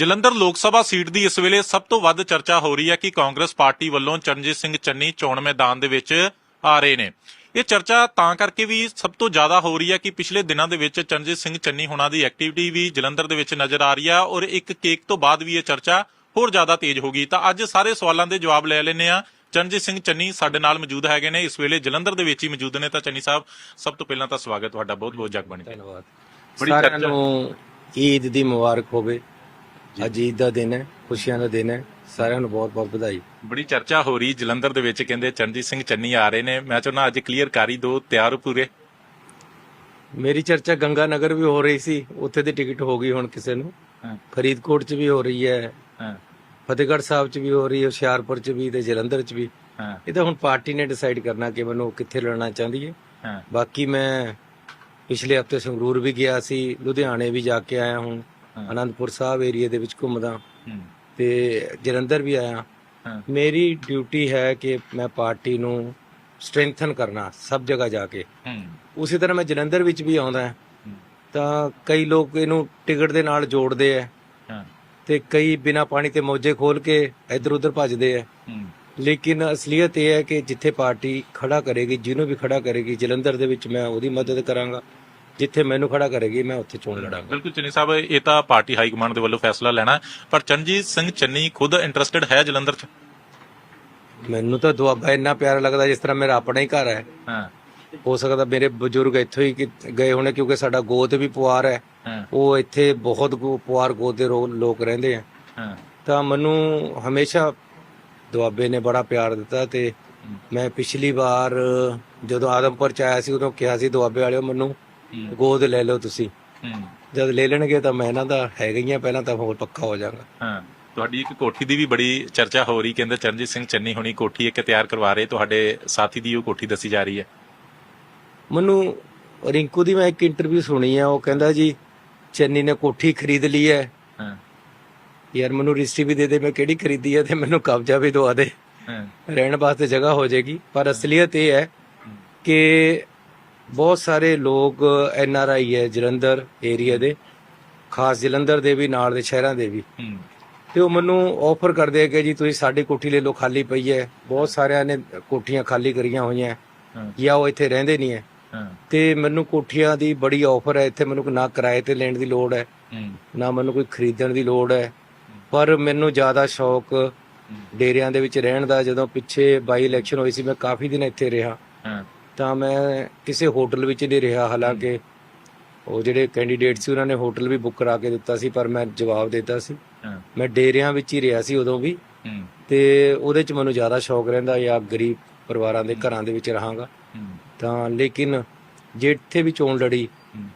ਜਲੰਧਰ ਲੋਕ ਸਭਾ ਸੀਟ ਦੀ ਇਸ ਵੇਲੇ ਸਭ ਤੋਂ ਵੱਧ ਚਰਚਾ ਹੋ ਰਹੀ ਹੈ ਕਿ ਕਾਂਗਰਸ ਪਾਰਟੀ ਵੱਲੋਂ ਚਰਨਜੀਤ ਸਿੰਘ ਚੰਨੀ ਚੋਣ ਮੈਦਾਨ ਦੇ ਵਿੱਚ ਆ ਰਹੇ ਨੇ। ਇਹ ਚਰਚਾ ਤਾਂ ਕਰਕੇ ਵੀ ਸਭ ਤੋਂ ਜ਼ਿਆਦਾ ਹੋ ਰਹੀ ਹੈ ਕਿ ਪਿਛਲੇ ਦਿਨਾਂ ਦੇ ਵਿੱਚ ਚਰਨਜੀਤ ਸਿੰਘ ਚੰਨੀ ਹੁਣਾਂ ਦੀ ਐਕਟੀਵਿਟੀ ਵੀ ਜਲੰਧਰ ਦੇ ਵਿੱਚ ਨਜ਼ਰ ਆ ਰਹੀ ਹੈ ਔਰ ਇੱਕ ਕੇਕ ਤੋਂ ਬਾਅਦ ਵੀ ਇਹ ਚਰਚਾ ਹੋਰ ਜ਼ਿਆਦਾ ਤੇਜ਼ ਹੋ ਗਈ। ਤਾਂ ਅੱਜ ਸਾਰੇ ਸਵਾਲਾਂ ਦੇ ਜਵਾਬ ਲੈ ਲੈਨੇ ਆ ਚਰਨਜੀਤ ਸਿੰਘ ਚੰਨੀ ਸਾਡੇ ਨਾਲ ਮੌਜੂਦ ਹੈਗੇ ਨੇ। ਇਸ ਵੇਲੇ ਜਲੰਧਰ ਦੇ ਵਿੱਚ ਹੀ ਮੌਜੂਦ ਨੇ। ਤਾਂ ਚੰਨੀ ਸਾਹਿਬ ਸਭ ਤੋਂ ਪਹਿਲਾਂ ਤਾਂ ਸਵਾਗਤ ਤੁਹਾਡਾ। ਬਹੁਤ ਬਹੁਤ ਜਗਬਾਣੀ ਧੰਨਵਾਦ। ਬੜੀ ਚਰਚਾ- ਨੂੰ ਈਦ ਦੀ ਮੁਬਾਰਕ ਹੋਵੇ। ਅੱਜ ਈਦ ਦਾ ਦਿਨ ਹੈ ਖੁਸ਼ੀਆਂ ਦਾ ਦਿਨ ਹੈ ਸਾਰਿਆਂ ਨੂੰ ਬਹੁਤ ਬਹੁਤ ਵਧਾਈ। ਬੜੀ ਚਰਚਾ ਹੋ ਰਹੀ ਜਲੰਧਰ ਦੇ ਵਿੱਚ ਕਹਿੰਦੇ ਚਰਨਜੀਤ ਸਿੰਘ ਚੰਨੀ ਆ ਰਹੇ ਨੇ। ਮੈਂ ਚਾਹੁੰਦਾ ਅੱਜ ਕਲੀਅਰ ਕਰੀ ਦੋ ਤਿਆਰ ਹੋ ਪੂਰੇ। ਮੇਰੀ ਚਰਚਾ ਗੰਗਾ ਨਗਰ ਵੀ ਹੋ ਰਹੀ ਸੀ ਉੱਥੇ ਦੀ ਟਿਕਟ ਹੋ ਗਈ ਹੁਣ ਕਿਸੇ ਨੂੰ। ਹਾਂ। ਫਰੀਦਕੋਟ 'ਚ ਵੀ ਹੋ ਰਹੀ ਹੈ। ਹਾਂ। ਫਤਿਹਗੜ੍ਹ ਸਾਹਿਬ 'ਚ ਵੀ ਹੋ ਰਹੀ ਹੈ ਹੁਸ਼ਿਆਰਪੁਰ 'ਚ ਵੀ ਤੇ ਜਲੰਧਰ 'ਚ ਵੀ। ਹਾਂ। ਇਹ ਤਾਂ ਹੁਣ ਪਾਰਟੀ ਨੇ ਡਿਸਾਈਡ ਕਰਨਾ ਕਿ ਮੈਨੂੰ ਕਿੱਥੇ ਲੜਨਾ ਚਾਹੁੰਦੀ ਹੈ। ਹਾਂ। ਬਾਕੀ ਮੈਂ ਪਿਛਲੇ ਹਫ਼ਤੇ ਸੰਗਰੂਰ ਵੀ ਗਿਆ ਸੀ ਲੁਧਿਆਣੇ ਵੀ ਜਾ ਕੇ ਆਇਆ ਹੁਣ। ਅਨੰਦਪੁਰ ਸਾਹਿਬ ਏਰੀਆ ਦੇ ਵਿੱਚ ਘੁੰਮਦਾ। ਤੇ ਜਲੰਧਰ ਵੀ ਆਇਆ। ਮੇਰੀ ਡਿਊਟੀ ਹੈ ਕਿ ਮੈਂ ਪਾਰਟੀ ਨੂੰ ਸਟਰੈਂਥਨ ਕਰਨਾ ਸਭ ਜਗ੍ਹਾ ਜਾ ਕੇ। ਉਸੇ ਤਰ੍ਹਾਂ ਮੈਂ ਜਲੰਧਰ ਵਿੱਚ ਵੀ ਆਉਂਦਾ ਤਾਂ ਕਈ ਲੋਕ ਇਹਨੂੰ ਟਿਕਟ ਦੇ ਨਾਲ ਜੋੜਦੇ ਆ। ਤੇ ਕਈ ਬਿਨਾ ਪਾਣੀ ਤੇ ਮੋਜੇ ਖੋਲ ਕੇ ਇੱਧਰ ਉੱਧਰ ਭੱਜਦੇ ਆ। ਲੇਕਿਨ ਅਸਲੀਅਤ ਇਹ ਹੈ ਕਿ ਜਿੱਥੇ ਪਾਰਟੀ ਖੜਾ ਕਰੇਗੀ ਜਿਹਨੂੰ ਵੀ ਖੜਾ ਕਰੇਗੀ ਜਲੰਧਰ ਦੇ ਵਿੱਚ ਮੈਂ ਉਹਦੀ ਮਦਦ ਕਰਾਂਗਾ। ਜਿੱਥੇ ਮੈਨੂੰ ਖੜਾ ਕਰੇਗੀ ਮੈਂ ਉੱਥੇ ਚੋਣ ਲੜਾਂਗਾ। ਬਿਲਕੁਲ ਚੰਨੀ ਸਾਹਿਬ ਇਹ ਤਾਂ ਪਾਰਟੀ ਹਾਈ ਕਮਾਂਡ ਦੇ ਵੱਲੋਂ ਫੈਸਲਾ ਲੈਣਾ ਹੈ। ਪਰ ਚਰਨਜੀਤ ਸਿੰਘ ਚੰਨੀ ਖੁਦ ਇੰਟਰਸਟਿਡ ਹੈ ਜਲੰਧਰ 'ਚ? ਮੈਨੂੰ ਤਾਂ ਦੁਆਬਾ ਇੰਨਾ ਪਿਆਰਾ ਲੱਗਦਾ ਜਿਸ ਤਰ੍ਹਾਂ ਮੇਰਾ ਆਪਣਾ ਹੀ ਘਰ ਹੈ। ਹਾਂ। ਹੋ ਸਕਦਾ ਮੇਰੇ ਬਜ਼ੁਰਗ ਇੱਥੋਂ ਹੀ ਕਿ- ਗਏ ਹੋਣੇ ਕਿਉਂਕਿ ਸਾਡਾ ਗੋਤ ਵੀ ਪੁਆਰ ਹੈ। ਹਾਂ। ਉਹ ਇੱਥੇ ਬਹੁਤ ਗੋ- ਪੁਆਰ ਗੋਤ ਦੇ ਰੋ- ਲੋਕ ਰਹਿੰਦੇ ਆ। ਹਾਂ। ਤਾਂ ਮੈਨੂੰ ਹਮੇਸ਼ਾ ਦੁਆਬੇ ਨੇ ਬੜਾ ਪਿਆਰ ਦਿੱਤਾ ਤੇ ਮੈਂ ਪਿਛਲੀ ਵਾਰ ਜਦੋਂ ਆਦਮਪੁਰ ਚ ਆਇਆ ਸੀ ਉਦੋਂ ਕਿਹਾ ਸੀ ਦੁਆਬੇ ਵਾਲਿਓ ਮੈਨੂੰ ਗੋਦ ਲੈ ਲਓ ਤੁਸੀਂ। ਜਦ ਲੈ ਲੈਣਗੇ ਤਾਂ ਮੈਂ ਇਹਨਾਂ ਦਾ ਹੈਗਾ ਹੀ ਆ ਪਹਿਲਾਂ ਤਾਂ ਹੋਰ ਪੱਕਾ ਹੋ ਜਾਗਾ ਹਾਂ। ਤੁਹਾਡੀ ਇੱਕ ਕੋਠੀ ਦੀ ਵੀ ਬੜੀ ਚਰਚਾ ਹੋ ਰਹੀ ਕਹਿੰਦੇ ਚਰਨਜੀਤ ਸਿੰਘ ਚੰਨੀ ਹੁਣੀ ਕੋਠੀ ਇੱਕ ਤਿਆਰ ਕਰਵਾ ਰਹੇ ਤੁਹਾਡੇ ਸਾਥੀ ਦੀ ਉਹ ਕੋਠੀ ਦੱਸੀ ਜਾ ਰਹੀ ਹੈ। ਮੈਨੂੰ ਰਿੰਕੂ ਦੀ ਮੈਂ ਇੱਕ ਇੰਟਰਵਿਊ ਸੁਣੀ ਆ ਉਹ ਕਹਿੰਦਾ ਜੀ ਚੰਨੀ ਨੇ ਕੋਠੀ ਖਰੀਦ ਲਈ ਹੈ। ਹਾਂ। ਯਾਰ ਮੈਨੂੰ ਰਜਿਸਟਰੀ ਵੀ ਦੇ ਦੇ ਮੈਂ ਕਿਹੜੀ ਖਰੀਦੀ ਹੈ ਤੇ ਮੈਨੂੰ ਕਬਜ਼ਾ ਵੀ ਦਵਾ ਦੇ। ਰਹਿਣ ਵਾਸਤੇ ਜਗ੍ਹਾ ਹੋ ਜਾਏਗੀ ਪਰ ਅਸਲੀਅਤ ਇਹ ਹੈ। ਕਿ ਬਹੁਤ ਸਾਰੇ ਲੋਕ ਐਨ ਆਰ ਆਈ ਹੈ ਜਲੰਧਰ ਏਰੀਆ ਦੇ ਖਾਸ ਜਲੰਧਰ ਦੇ ਵੀ ਨਾਲ ਦੇ ਸ਼ਹਿਰਾਂ ਦੇ ਵੀ। ਤੇ ਉਹ ਮੈਨੂੰ ਆਫਰ ਕਰਦੇ ਆ ਕਿ ਜੀ ਤੁਸੀਂ ਸਾਡੀ ਕੋਠੀ ਲੈ ਲਓ ਖਾਲੀ ਪਈ ਹੈ। ਬਹੁਤ ਸਾਰਿਆਂ ਨੇ ਕੋਠੀਆਂ ਖਾਲੀ ਕਰੀਆਂ ਹੋਈਆਂ। ਜਾਂ ਉਹ ਇੱਥੇ ਰਹਿੰਦੇ ਨਹੀਂ ਹੈ। ਤੇ ਮੈਨੂੰ ਕੋਠੀਆਂ ਦੀ ਬੜੀ ਆਫਰ ਹੈ। ਇੱਥੇ ਮੈਨੂੰ ਨਾ ਕਿਰਾਏ ਤੇ ਲੈਣ ਦੀ ਲੋੜ ਹੈ। ਨਾ ਮੈਨੂੰ ਕੋਈ ਖਰੀਦਣ ਦੀ ਲੋੜ ਹੈ। ਪਰ ਮੈਨੂੰ ਜ਼ਿਆਦਾ ਸ਼ੌਕ ਡੇਰਿਆਂ ਦੇ ਵਿੱਚ ਰਹਿਣ ਦਾ ਜਦੋਂ ਪਿੱਛੇ ਬਾਈ ਇਲੈਕਸ਼ਨ ਹੋਈ ਸੀ ਮੈਂ ਕਾਫੀ ਦਿਨ ਇੱਥੇ ਰਿਹਾ। ਤਾਂ ਮੈਂ ਕਿਸੇ ਹੋਟਲ ਵਿੱਚ ਨਹੀਂ ਰਿਹਾ ਹਾਲਾਂਕਿ ਉਹ ਜਿਹੜੇ ਕੈਂਡੀਡੇਟ ਸੀ ਉਹਨਾਂ ਨੇ ਹੋਟਲ ਵੀ ਬੁੱਕ ਕਰਾ ਕੇ ਦਿੱਤਾ ਸੀ ਪਰ ਮੈਂ ਜਵਾਬ ਦਿੱਤਾ ਸੀ। ਮੈਂ ਡੇਰਿਆਂ ਵਿੱਚ ਹੀ ਰਿਹਾ ਸੀ ਉਦੋਂ ਵੀ। ਤੇ ਉਹਦੇ 'ਚ ਮੈਨੂੰ ਜ਼ਿਆਦਾ ਸ਼ੌਕ ਰਹਿੰਦਾ ਜਾਂ ਗਰੀਬ ਪਰਿਵਾਰਾਂ ਦੇ ਘਰਾਂ ਦੇ ਵਿੱਚ ਰਹਾਂਗਾ। ਤਾਂ ਲੇਕਿਨ ਜਿੱਥੇ ਵੀ ਚੋਣ ਲੜੀ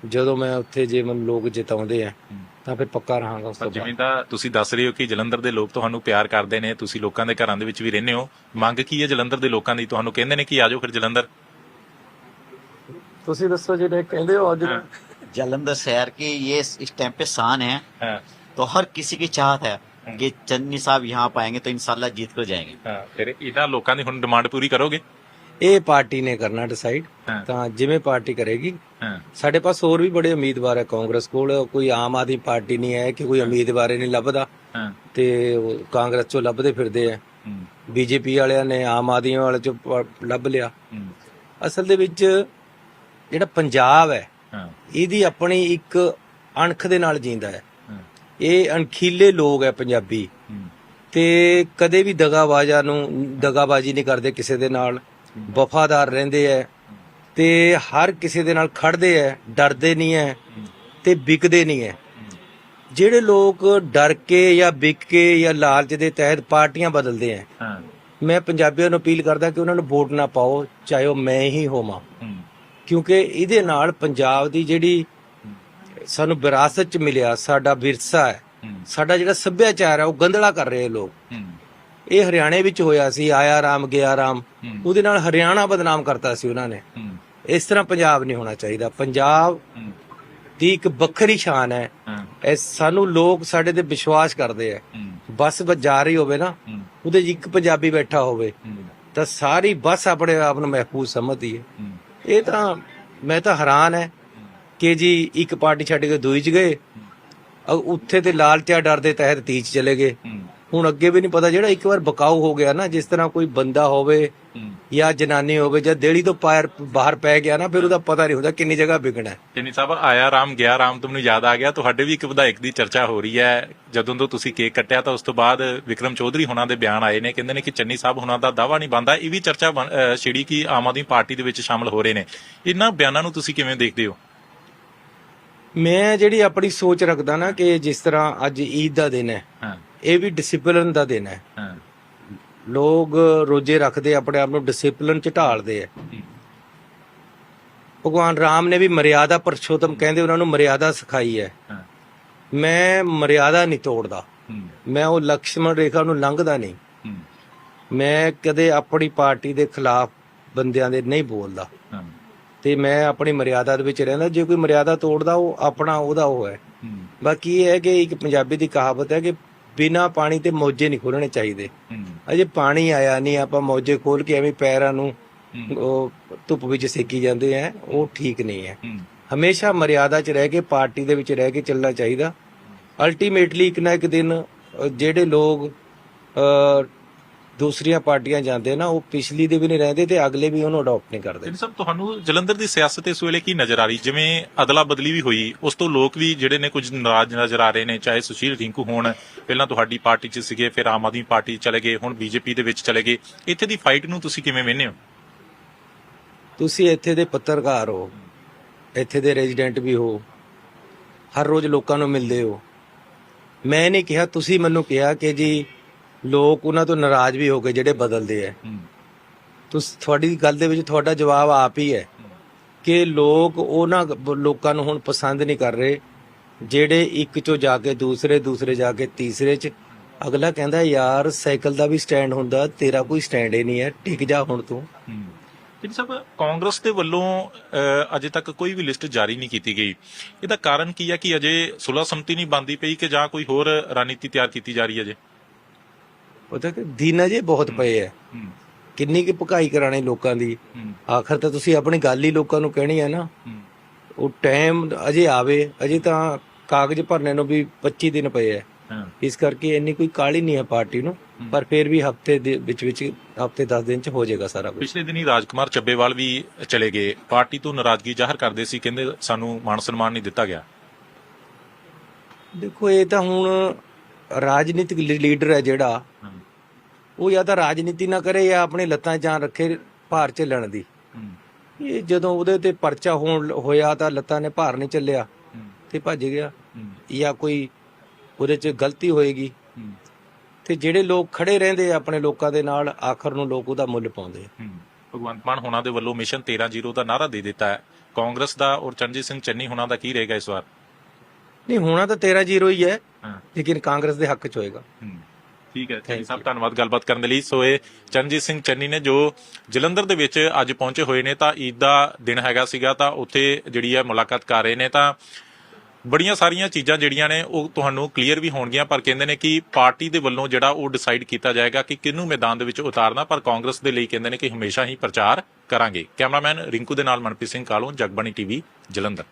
ਜਦੋਂ ਮੈਂ ਉੱਥੇ ਜੇ ਮੈਨੂੰ ਲੋਕ ਜਿਤਾਉਂਦੇ ਆ। ਤਾਂ ਫਿਰ ਪੱਕਾ ਰਹਾਂਗਾ ਉਸ ਤੋਂ ਬਾਅਦ। ਜਿਵੇਂ ਤਾਂ ਤੁਸੀਂ ਦੱਸ ਰਹੇ ਹੋ ਕਿ ਜਲੰਧਰ ਦੇ ਲੋਕ ਤੁਹਾਨੂੰ ਪਿਆਰ ਕਰਦੇ ਨੇ ਤੁਸੀਂ ਲੋਕਾਂ ਦੇ ਘਰਾਂ ਦੇ ਵਿੱਚ ਵੀ ਰਹਿੰਦੇ ਹੋ। ਮੰਗ ਕੀ ਹੈ ਜਲੰਧਰ ਦੇ ਲੋਕਾਂ ਦੀ? ਤੁਹਾਨੂੰ ਕਹਿੰਦੇ ਨੇ ਕਿ ਆਜੋ ਫਿਰ ਜਲੰਧਰ। ਤੁਸੀਂ ਦੱਸੋ ਜਿਹੜੇ ਕਹਿੰਦੇ ਹੋ ਅੱਜ जालंधर शहर की ये इस टाइम पे शान है ਹਾਂ तो हर किसी की चाहत है कि चन्नी साहब यहाँ पाएंगे तो इंशाल्लाह जीत कर जाएंगे ਹਾਂ ਫਿਰ ਇਹਨਾਂ ਲੋਕਾਂ ਦੀ ਹੁਣ ਡਿਮਾਂਡ ਪੂਰੀ ਕਰੋਗੇ ਇਹ ਪਾਰਟੀ ਨੇ ਕਰਨਾ ਡਿਸਾਈਡ ਹਾਂ। ਤਾਂ ਜਿਵੇਂ ਪਾਰਟੀ ਕਰੇਗੀ ਹਾਂ ਸਾਡੇ ਪਾਸ ਹੋਰ ਵੀ ਬੜੇ ਉਮੀਦਵਾਰ ਹੈ ਕਾਂਗਰਸ ਕੋਲ ਕੋਈ ਆਮ ਆਦਮੀ ਪਾਰਟੀ ਨਹੀਂ ਹੈ ਕਿ ਕੋਈ ਉਮੀਦਵਾਰ ਹੀ ਨਹੀਂ ਲੱਭਦਾ ਹਾਂ ਤੇ ਉਹ ਕਾਂਗਰਸ ਚੋਂ ਲੱਭਦੇ ਫਿਰਦੇ ਆ ਹੂੰ ਬੀਜੇਪੀ ਵਾਲਿਆਂ ਨੇ ਆਮ ਆਦਮੀ ਵਾਲੇ ਚੋਂ ਪ- ਲੱਭ ਲਿਆ ਹੂੰ ਅਸਲ ਦੇ ਵਿੱਚ ਜਿਹੜਾ ਪੰਜਾਬ ਹੈ ਇਹਦੀ ਆਪਣੀ ਇੱਕ ਅਣਖ ਦੇ ਨਾਲ ਜੀਂਦਾ ਹੈ। ਇਹ ਅਣਖੀਲੇ ਲੋਕ ਹੈ ਪੰਜਾਬੀ। ਤੇ ਕਦੇ ਵੀ ਦਗਾਬਾਜ਼ਾਂ ਨੂੰ ਦਗਾਬਾਜ਼ੀ ਨਹੀਂ ਕਰਦੇ ਕਿਸੇ ਦੇ ਨਾਲ। ਵਫਾਦਾਰ ਰਹਿੰਦੇ ਐ ਤੇ ਹਰ ਕਿਸੇ ਦੇ ਨਾਲ ਖੜਦੇ ਐ ਡਰਦੇ ਨਹੀਂ ਐ ਤੇ ਵਿਕਦੇ ਨਹੀਂ ਐ ਜਿਹੜੇ ਲੋਕ ਡਰ ਕੇ ਜਾਂ ਵਿਕ ਕੇ ਜਾਂ ਲਾਲਚ ਦੇ ਤਹਿਤ ਪਾਰਟੀਆਂ ਬਦਲਦੇ ਐ ਮੈਂ ਪੰਜਾਬੀਆਂ ਨੂੰ ਅਪੀਲ ਕਰਦਾ ਕਿ ਉਹਨਾਂ ਨੂੰ ਵੋਟ ਨਾ ਪਾਓ ਚਾਹੇ ਉਹ ਮੈਂ ਹੀ ਹੋਵਾਂ। ਕਿਉਂਕਿ ਇਹਦੇ ਨਾਲ ਪੰਜਾਬ ਦੀ ਜਿਹੜੀ ਸਾਨੂੰ ਵਿਰਾਸਤ ਚ ਮਿਲਿਆ ਸਾਡਾ ਵਿਰਸਾ ਹੈ ਸਾਡਾ ਜਿਹੜਾ ਸੱਭਿਆਚਾਰ ਹੈ ਉਹ ਗੰਧਲਾ ਕਰ ਰਹੇ ਲੋਕ। ਇਹ ਹਰਿਆਣੇ ਵਿੱਚ ਹੋਇਆ ਸੀ ਆਇਆ ਰਾਮ ਗਿਆ ਰਾਮ। ਉਹਦੇ ਨਾਲ ਹਰਿਆਣਾ ਬਦਨਾਮ ਕਰਤਾ ਸੀ ਉਹਨਾਂ ਨੇ। ਇਸ ਤਰ੍ਹਾਂ ਪੰਜਾਬ ਨਹੀਂ ਹੋਣਾ ਚਾਹੀਦਾ। ਪੰਜਾਬ ਦੀ ਇੱਕ ਵੱਖਰੀ ਸ਼ਾਨ ਹੈ। ਇਹ ਸਾਨੂੰ ਲੋਕ ਸਾਡੇ ਤੇ ਵਿਸ਼ਵਾਸ ਕਰਦੇ ਆ। ਬੱਸ ਜਾ ਰਹੀ ਹੋਵੇ ਨਾ ਉਹਦੇ ਇੱਕ ਪੰਜਾਬੀ ਬੈਠਾ ਹੋਵੇ ਤਾਂ ਸਾਰੀ ਬੱਸ ਆਪਣੇ ਆਪ ਨੂੰ ਮਹਿਫੂਜ਼ ਸਮਝਦੀ ਹੂੰ। ਇਹ ਤਾਂ ਮੈਂ ਤਾਂ ਹੈਰਾਨ ਹੈ ਕਿ ਜੀ ਇੱਕ ਪਾਰਟੀ ਛੱਡ ਕੇ ਦੂਜੀ 'ਚ ਗਏ। ਉੱਥੇ ਤੇ ਲਾਲਚਾ ਡਰ ਦੇ ਤਹਿਤ ਤੀਜ ਚਲੇ ਗਏ। ਹੁਣ ਅੱਗੇ ਵੀ ਨਹੀਂ ਪਤਾ ਜਿਹੜਾ ਇੱਕ ਵਾਰ ਬਕਾਊ ਹੋ ਗਿਆ ਨਾ ਜਿਸ ਤਰ੍ਹਾਂ ਕੋਈ ਬੰਦਾ ਹੋਵੇ ਜਾਂ ਜਨਾਨੀ ਹੋਵੇ ਜਾਂ ਦੇੜੀ ਤੋਂ ਪਾਰ ਬਾਹਰ ਪੈ ਗਿਆ ਨਾ ਫਿਰ ਉਹਦਾ ਪਤਾ ਨਹੀਂ ਹੁੰਦਾ ਕਿੰਨੀ ਜਗ੍ਹਾ ਵਿਕਣਾ ਹੈ। ਚੰਨੀ ਸਾਹਿਬ ਆਇਆ ਰਾਮ ਗਿਆ ਰਾਮ ਤੁਹਾਨੂੰ ਯਾਦ ਆ ਗਿਆ? ਤੁਹਾਡੇ ਵੀ ਇੱਕ ਵਿਧਾਇਕ ਦੀ ਚਰਚਾ ਹੋ ਰਹੀ ਹੈ। ਜਦੋਂ ਤੋਂ ਤੁਸੀਂ ਕੇਕ ਕੱਟਿਆ ਤਾਂ ਉਸ ਤੋਂ ਬਾਅਦ ਵਿਕਰਮ ਚੌਧਰੀ ਹੁਣਾਂ ਦੇ ਬਿਆਨ ਆਏ ਨੇ ਕਹਿੰਦੇ ਨੇ ਕਿ ਚੰਨੀ ਸਾਹਿਬ ਹੁਣਾਂ ਦਾ ਦਾਵਾ ਨਹੀਂ ਬੰਦਾ ਇਹ ਵੀ ਚਰਚਾ ਬਣ- ਅਹ ਛਿੜੀ ਕਿ ਆਮ ਆਦਮੀ ਪਾਰਟੀ ਦੇ ਵਿੱਚ ਸ਼ਾਮਲ ਹੋ ਰਹੇ ਨੇ। ਇਹਨਾਂ ਬਿਆਨਾਂ ਨੂੰ ਤੁਸੀਂ ਕਿਵੇਂ ਦੇਖਦੇ ਹੋ? ਮੈਂ ਜਿਹੜੀ ਆਪਣੀ ਸੋਚ ਰੱਖਦਾ ਨਾ ਕਿ ਜਿਸ ਤਰ੍ਹਾਂ ਅੱਜ ਈਦ ਦਾ ਦਿਨ ਹੈ ਹਾਂ। ਇਹ ਵੀ ਡਿਸਪਲਿਨ ਦਾ ਦਿਨ ਹੈ। ਹਾਂ। ਲੋਕ ਰੋਜੇ ਰੱਖਦੇ ਆਪਣੇ ਆਪ ਨੂੰ ਡਿਸਪਲਿਨ ਚ ਢਾਲਦੇ ਆ। ਭਗਵਾਨ ਰਾਮ ਨੇ ਵੀ ਮਰਿਆਦਾ ਪਰਸ਼ੋਤਮ ਕਹਿੰਦੇ ਉਹਨਾਂ ਨੂੰ ਮਰਿਆਦਾ ਸਿਖਾਈ ਹੈ। ਮੈਂ ਮਰਿਆਦਾ ਨਹੀਂ ਤੋੜਦਾ। ਮੈਂ ਉਹ ਲਕਸ਼ਮਣ ਰੇਖਾ ਨੂੰ ਲੰਘਦਾ ਨਹੀਂ। ਮੈਂ ਕਦੇ ਆਪਣੀ ਪਾਰਟੀ ਦੇ ਖਿਲਾਫ ਬੰਦਿਆਂ ਦੇ ਨਹੀਂ ਬੋਲਦਾ। ਤੇ ਮੈਂ ਆਪਣੀ ਮਰਿਆਦਾ ਦੇ ਵਿੱਚ ਰਹਿੰਦਾ। ਜੇ ਕੋਈ ਮਰਿਆਦਾ ਤੋੜਦਾ ਉਹ ਆਪਣਾ ਉਹਦਾ ਉਹ ਹੈ। ਬਾਕੀ ਇਹ ਹੈ ਕਿ ਇੱਕ ਪੰਜਾਬੀ ਦੀ ਕਹਾਵਤ ਹੈ ਕਿ ਬਿਨਾ ਪਾਣੀ ਤੇ ਮੋਜੇ ਨਹੀਂ ਖੋਲਣੇ ਚਾਹੀਦੇ। ਅਜੇ ਪਾਣੀ ਆਇਆ ਨਹੀਂ ਆਪਾਂ ਮੋਜੇ ਖੋਲ ਕੇ ਐਵੇਂ ਪੈਰਾਂ ਨੂੰ ਉਹ ਧੁੱਪ ਵਿੱਚ ਸੇਕੀ ਜਾਂਦੇ ਆ ਉਹ ਠੀਕ ਨਹੀਂ ਹੈ। ਹਮੇਸ਼ਾ ਮਰਿਆਦਾ 'ਚ ਰਹਿ ਕੇ ਪਾਰਟੀ ਦੇ ਵਿੱਚ ਰਹਿ ਕੇ ਚੱਲਣਾ ਚਾਹੀਦਾ। ਅਲਟੀਮੇਟਲੀ ਇੱਕ ਨਾ ਇੱਕ ਦਿਨ ਜਿਹੜੇ ਲੋਕ ਅ, ਦੂਸਰੀਆਂ ਪਾਰਟੀਆਂ ਜਾਂਦੇ ਨਾ ਉਹ ਪਿਛਲੀ ਦੇ ਵੀ ਨਹੀਂ ਰਹਿੰਦੇ ਤੇ ਅਗਲੇ ਵੀ ਉਹਨੂੰ ਅਡਾਪਟ ਨਹੀਂ ਕਰਦੇ। ਸਾਹਿਬ ਤੁਹਾਨੂੰ ਜਲੰਧਰ ਦੀ ਸਿਆਸਤ ਇਸ ਵੇਲੇ ਕੀ ਨਜ਼ਰ ਆ ਰਹੀ? ਜਿਵੇਂ ਅਦਲਾ ਬਦਲੀ ਵੀ ਹੋਈ ਉਸ ਤੋਂ ਲੋਕ ਵੀ ਜਿਹੜੇ ਨੇ ਕੁਝ ਨਾਰਾਜ਼ ਨਜ਼ਰ ਆ ਰਹੇ ਨੇ ਚਾਹੇ ਸੁਸ਼ੀਲ ਰਿੰਕੂ ਹੋਣ ਪਹਿਲਾਂ ਤੁਹਾਡੀ ਪਾਰਟੀ 'ਚ ਸੀਗੇ ਫਿਰ ਆਮ ਆਦਮੀ ਪਾਰਟੀ ਚਲੇ ਗਏ ਹੁਣ ਬੀਜੇਪੀ ਦੇ ਵਿੱਚ ਚਲੇ ਗਏ। ਇੱਥੇ ਦੀ ਫਾਈਟ ਨੂੰ ਤੁਸੀਂ ਕਿਵੇਂ ਵੇਖਦੇ ਹੋ? ਤੁਸੀਂ ਇੱਥੇ ਦੇ ਪੱਤਰਕਾਰ ਹੋ ਇੱਥੇ ਦੇ ਰੈਜ਼ੀਡੈਂਟ ਵੀ ਹੋ ਹਰ ਰੋਜ਼ ਲੋਕਾਂ ਨੂੰ ਮਿਲਦੇ ਹੋ। ਮੈਂ ਨਹੀਂ ਕਿਹਾ ਤੁਸੀਂ ਮੈਨੂੰ ਕਿਹਾ ਕਿ ਜੀ ਲੋਕ ਉਹਨਾਂ ਤੋਂ ਨਾਰਾਜ਼ ਵੀ ਹੋ ਗਏ ਜਿਹੜੇ ਬਦਲਦੇ ਆ ਤੁਸੀਂ ਤੁਹਾਡੀ ਗੱਲ ਦੇ ਵਿੱਚ ਤੁਹਾਡਾ ਜਵਾਬ ਆਪ ਹੀ ਹੈ ਕਿ ਲੋਕ ਉਹਨਾਂ ਲੋਕਾਂ ਨੂੰ ਹੁਣ ਪਸੰਦ ਨਹੀਂ ਕਰ ਰਹੇ ਜਿਹੜੇ ਇੱਕ ਚੋਂ ਜਾ ਕੇ ਦੂਸਰੇ ਦੂਸਰੇ ਜਾ ਕੇ ਤੀਸਰੇ ਚ। ਅਗਲਾ ਕਹਿੰਦਾ ਯਾਰ ਸਾਈਕਲ ਦਾ ਵੀ ਸਟੈਂਡ ਹੁੰਦਾ ਤੇਰਾ ਕੋਈ ਸਟੈਂਡ ਹੀ ਨਹੀਂ ਹੈ ਟਿਕ ਜਾ ਹੁਣ ਤੂੰ। ਚੰਨੀ ਸਾਹਿਬ ਕਾਂਗਰਸ ਦੇ ਵੱਲੋਂ ਅਜੇ ਤੱਕ ਕੋਈ ਵੀ ਲਿਸਟ ਜਾਰੀ ਨਹੀਂ ਕੀਤੀ ਗਈ। ਇਹਦਾ ਕਾਰਨ ਕੀ ਹੈ ਕਿ ਅਜੇ ਸੁਲਾ ਸੰਮਤੀ ਨਹੀਂ ਬੰਦੀ ਪਈ ਕਿ ਜਾਂ ਕੋਈ ਹੋਰ ਰਣਨੀਤੀ ਤਿਆਰ ਕੀਤੀ ਜਾ ਰਹੀ ਹੈ ਅਜੇ? ਪਤਾ ਕਿ ਦਿਨ ਅਜੇ ਬਹੁਤ ਪਏ ਐ ਕਿੰਨੀ ਕਿ ਭਕਾਈ ਕਰਾਣੀ ਲੋਕਾਂ ਦੀ। ਆਖਰ ਤਾਂ ਤੁਸੀਂ ਆਪਣੀ ਗੱਲ ਹੀ ਲੋਕਾਂ ਨੂੰ ਕਹਿਣੀ ਹੈ ਨਾ। ਉਹ ਟਾਈਮ ਅਜੇ ਆਵੇ ਅਜੇ ਤਾਂ ਕਾਗਜ਼ ਭਰਨੇ ਨੂੰ ਵੀ 25 ਦਿਨ ਪਏ ਐ ਇਸ ਕਰਕੇ ਇੰਨੀ ਕੋਈ ਕਾਹਲੀ ਨਹੀਂ ਹੈ ਪਾਰਟੀ ਨੂੰ ਪਰ ਫਿਰ ਵੀ ਹਫ਼ਤੇ ਦੇ ਵਿੱਚ ਵਿੱਚ ਹਫ਼ਤੇ 10 ਦਿਨ ਚ ਹੋ ਜਾਏਗਾ ਸਾਰਾ ਕੁਝ ਪਿਛਲੇ ਦਿਨੀ ਰਾਜਕੁਮਾਰ ਚੱਬੇਵਾਲ ਵੀ ਚਲੇ ਗਏ। ਪਾਰਟੀ ਤੋਂ ਨਾਰਾਜ਼ਗੀ ਜ਼ਾਹਰ ਕਰਦੇ ਸੀ ਕਹਿੰਦੇ ਸਾਨੂੰ ਮਾਨ ਸਨਮਾਨ ਨਹੀਂ ਦਿੱਤਾ ਗਿਆ। ਦੇਖੋ ਇਹ ਤਾਂ ਹੁਣ ਰਾਜਨੀਤਿਕ ਲੀਡਰ ਹੈ ਜਿਹੜਾ। ਉਹ ਜਾਂ ਤਾਂ ਰਾਜਨੀਤੀ ਨਾ ਕਰੇ ਜਾਂ ਆਪਣੇ ਲੱਤਾਂ ਜਾਨ ਰੱਖੇ ਭਾਰ ਝੱਲਣ ਦੀ। ਇਹ ਜਦੋਂ ਉਹਦੇ ਤੇ ਪਰਚਾ ਹੋਣ ਹੋਇਆ ਤਾਂ ਲੱਤਾਂ ਨੇ ਭਾਰ ਨਹੀਂ ਚੱਲਿਆ ਤੇ ਭੱਜ ਗਿਆ। ਜਾਂ ਕੋਈ ਉਹਦੇ 'ਚ ਗਲਤੀ ਹੋਏਗੀ। ਤੇ ਜਿਹੜੇ ਲੋਕ ਖੜੇ ਰਹਿੰਦੇ ਆ ਆਪਣੇ ਲੋਕਾਂ ਦੇ ਨਾਲ ਆਖਰ ਨੂੰ ਲੋਕ ਉਹਦਾ ਮੁੱਲ ਪਾਉਂਦੇ। ਭਗਵੰਤ ਮਾਨ ਹੋਣਾ ਦੇ ਵੱਲੋਂ ਮਿਸ਼ਨ 13-0 ਦਾ ਨਾਰਾ ਦੇ ਦਿੱਤਾ ਹੈ। ਕਾਂਗਰਸ ਦਾ ਔਰ ਚਰਨਜੀਤ ਸਿੰਘ ਚੰਨੀ ਹੋਣਾ ਦਾ ਕੀ ਰਹੇਗਾ ਇਸ ਵਾਰ? ਨਹੀਂ ਹੋਣਾ ਤਾਂ 13 ਜ਼ੀਰੋ ਹੀ ਹੈ ਹਾਂ। ਲੇਕਿਨ ਕਾਂਗਰਸ ਦੇ ਹੱਕ 'ਚ ਹੋਏਗਾ। ਠੀਕ ਹੈ ਜੀ। ਸਭ ਧੰਨਵਾਦ ਗੱਲਬਾਤ ਕਰਨ ਦੇ ਲਈ। ਸੋ ਇਹ ਚਰਨਜੀਤ ਸਿੰਘ ਚੰਨੀ ਨੇ ਜੋ ਜਲੰਧਰ ਦੇ ਵਿੱਚ ਅੱਜ ਪਹੁੰਚੇ ਹੋਏ ਨੇ ਤਾਂ ਈਦ ਦਾ ਦਿਨ ਹੈਗਾ ਸੀਗਾ ਤਾਂ ਉੱਥੇ ਜਿਹੜੀ ਹੈ ਮੁਲਾਕਾਤ ਕਰ ਰਹੇ ਨੇ ਤਾਂ ਬੜੀਆਂ ਸਾਰੀਆਂ ਚੀਜ਼ਾਂ ਜਿਹੜੀਆਂ ਨੇ ਉਹ ਤੁਹਾਨੂੰ ਕਲੀਅਰ ਵੀ ਹੋਣਗੀਆਂ ਪਰ ਕਹਿੰਦੇ ਨੇ ਕਿ ਪਾਰਟੀ ਦੇ ਵੱਲੋਂ ਜਿਹੜਾ ਉਹ ਡਿਸਾਈਡ ਕੀਤਾ ਜਾਏਗਾ ਕਿ ਕਿਹਨੂੰ ਮੈਦਾਨ ਦੇ ਵਿੱਚ ਉਤਾਰਨਾ ਪਰ ਕਾਂਗਰਸ ਦੇ ਲਈ ਕਹਿੰਦੇ ਨੇ ਕਿ ਹਮੇਸ਼ਾ ਹੀ ਪ੍ਰਚਾਰ ਕਰਾਂਗੇ। ਕੈਮਰਾਮੈਨ ਰਿੰਕੂ ਦੇ ਨਾਲ ਮਨਪ੍ਰੀਤ ਸਿੰਘ ਕਾਲੋਂ ਜਗਬਾਣੀ ਟੀਵੀ ਜਲੰਧਰ।